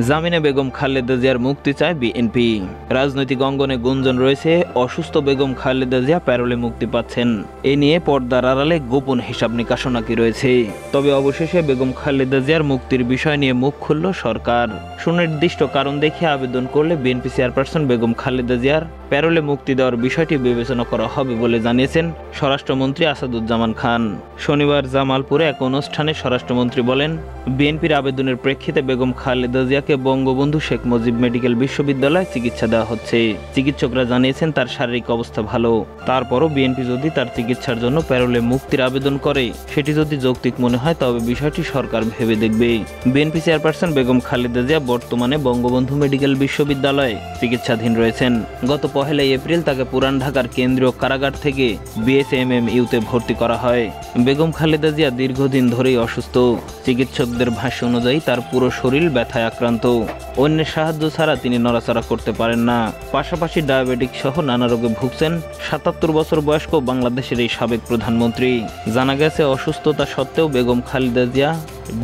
জামিনে বেগম খালেদা জিয়ার মুক্তি চায় বিএনপি। রাজনৈতিক অঙ্গনে গুঞ্জন রয়েছে, অসুস্থ বেগম খালেদা জিয়া প্যারোলে মুক্তি পাচ্ছেন। এ নিয়ে পর্দার আড়ালে গোপন হিসাব নিকাশও নাকি রয়েছে। তবে অবশেষে বেগম খালেদা জিয়ার মুক্তির বিষয় নিয়ে মুখ খুলল সরকার। সুনির্দিষ্ট কারণ দেখে আবেদন করলে বিএনপি চেয়ারপারসন বেগম খালেদা জিয়ার প্যারোলে মুক্তি দেওয়ার বিষয়টি বিবেচনা করা হবে বলে জানিয়েছেন স্বরাষ্ট্রমন্ত্রী আসাদুজ্জামান খান। শনিবার জামালপুরে এক অনুষ্ঠানে স্বরাষ্ট্রমন্ত্রী বলেন, বিএনপির আবেদনের প্রেক্ষিতে বেগম খালেদা জিয়াকে বঙ্গবন্ধু শেখ মুজিব মেডিকেল বিশ্ববিদ্যালয়ে চিকিৎসা দেওয়া হচ্ছে। চিকিৎসকরা জানিয়েছেন তার শারীরিক অবস্থা ভালো। তারপরও বিএনপি যদি তার চিকিৎসার জন্য প্যারোলে মুক্তির আবেদন করে, সেটি যদি যৌক্তিক মনে হয়, তবে বিষয়টি সরকার ভেবে দেখবে। বিএনপি চেয়ারপারসন বেগম খালেদা জিয়া বর্তমানে বঙ্গবন্ধু মেডিকেল বিশ্ববিদ্যালয়ে চিকিৎসাধীন রয়েছেন। গত পহেলা এপ্রিল তাকে পুরান ঢাকার কেন্দ্রীয় কারাগার থেকে বিএসএমএম ইউতে ভর্তি করা হয়। বেগম খালেদা জিয়া দীর্ঘদিন ধরেই অসুস্থ। চিকিৎসকদের ভাষ্য অনুযায়ী তার পুরো শরীর ব্যথায় আক্রান্ত। অন্যের সাহায্য ছাড়া তিনি নড়াচড়া করতে পারেন না। পাশাপাশি ডায়াবেটিক সহ নানা রোগে ভুগছেন সাতাত্তর বছর বয়স্ক বাংলাদেশের এই সাবেক প্রধানমন্ত্রী। জানা গেছে, অসুস্থতা সত্ত্বেও বেগম খালেদা জিয়া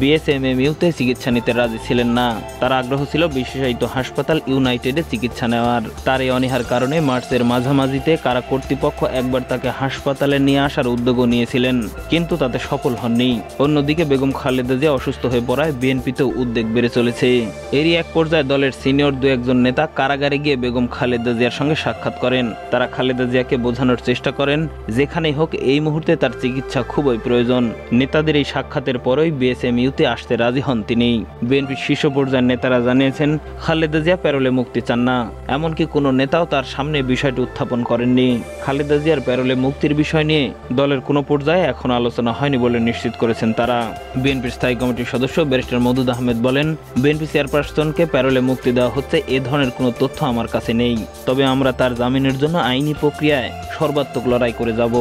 বিএসএমএমইউতে চিকিৎসা নিতে রাজি ছিলেন না। তার আগ্রহ ছিল বিশেষায়িত হাসপাতাল ইউনাইটেডে চিকিৎসা নেওয়ার। তার এই অনীহার কারণে মার্চের মাঝামাঝিতে কারা কর্তৃপক্ষ একবার তাকে হাসপাতালে নিয়ে আসার উদ্যোগও নিয়েছিলেন, কিন্তু তাতে সফল হননি। অন্যদিকে বেগম খালেদা জিয়া অসুস্থ হয়ে পড়ায় বিএনপিতেও উদ্বেগ বেড়ে চলেছে। এরই এক পর্যায়ে দলের সিনিয়র দু একজন নেতা কারাগারে গিয়ে বেগম খালেদা জিয়ার সঙ্গে সাক্ষাৎ করেন। তারা খালেদা জিয়াকে বোঝানোর চেষ্টা করেন, যেখানেই হোক এই মুহূর্তে তার চিকিৎসা খুবই প্রয়োজন। নেতাদের এই সাক্ষাতের পরই বিএসএমইউতে আসতে রাজি হন তিনি। বিএনপির শীর্ষ পর্যায়ের নেতারা জানিয়েছেন, খালেদা জিয়া প্যারোলে মুক্তি চান না। এমনকি কোনো নেতাও তার সামনে বিষয়টি উত্থাপন করেননি। খালেদা জিয়ার প্যারোলে মুক্তির বিষয় নিয়ে দলের কোনো পর্যায়ে এখন আলোচনা হয়নি বলে নিশ্চিত করেছেন তারা। বিএনপির স্থায়ী কমিটির সদস্য ব্যারিস্টার মদুদ আহমেদ বলেন, বিএনপি চেয়ারপারসনকে প্যারোলে মুক্তি দেওয়া হচ্ছে এ ধরনের কোনো তথ্য আমার কাছে নেই। তবে আমরা তার জামিনের জন্য আইনি প্রক্রিয়ায় সর্বাত্মক লড়াই করে যাব।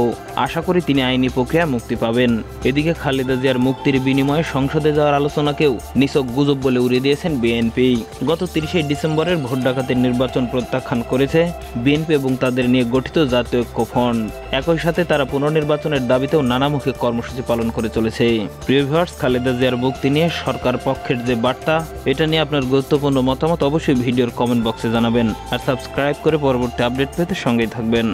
আশা করি তিনি আইনি প্রক্রিয়ায় মুক্তি পাবেন। এদিকে খালেদা জিয়ার মুক্তির বিনিময়ে সংসদে যাওয়ার আলোচনাকেও নিছক গুজব বলে উড়িয়ে দিয়েছেন বিএনপি গত তিরিশে ডিসেম্বরের ভোট ডাকাতের নির্বাচন প্রত্যাখ্যান করেছে বিএনপি এবং তাদের নিয়ে গঠিত জাতীয় ঐক্য ফ্রন্ট। একই সাথে তারা পুনর্নির্বাচনের দাবিতেও নানামুখী কর্মসূচি পালন করে চলেছে। প্রিয় ভিউয়ার্স, খালেদা জিয়ার মুক্তি নিয়ে সরকার পক্ষের যে বার্তা, এটা নিয়ে আপনার গুরুত্বপূর্ণ মতামত অবশ্যই ভিডিওর কমেন্ট বক্সে জানাবেন। আর সাবস্ক্রাইব করে পরবর্তী আপডেট পেতে সঙ্গেই থাকবেন।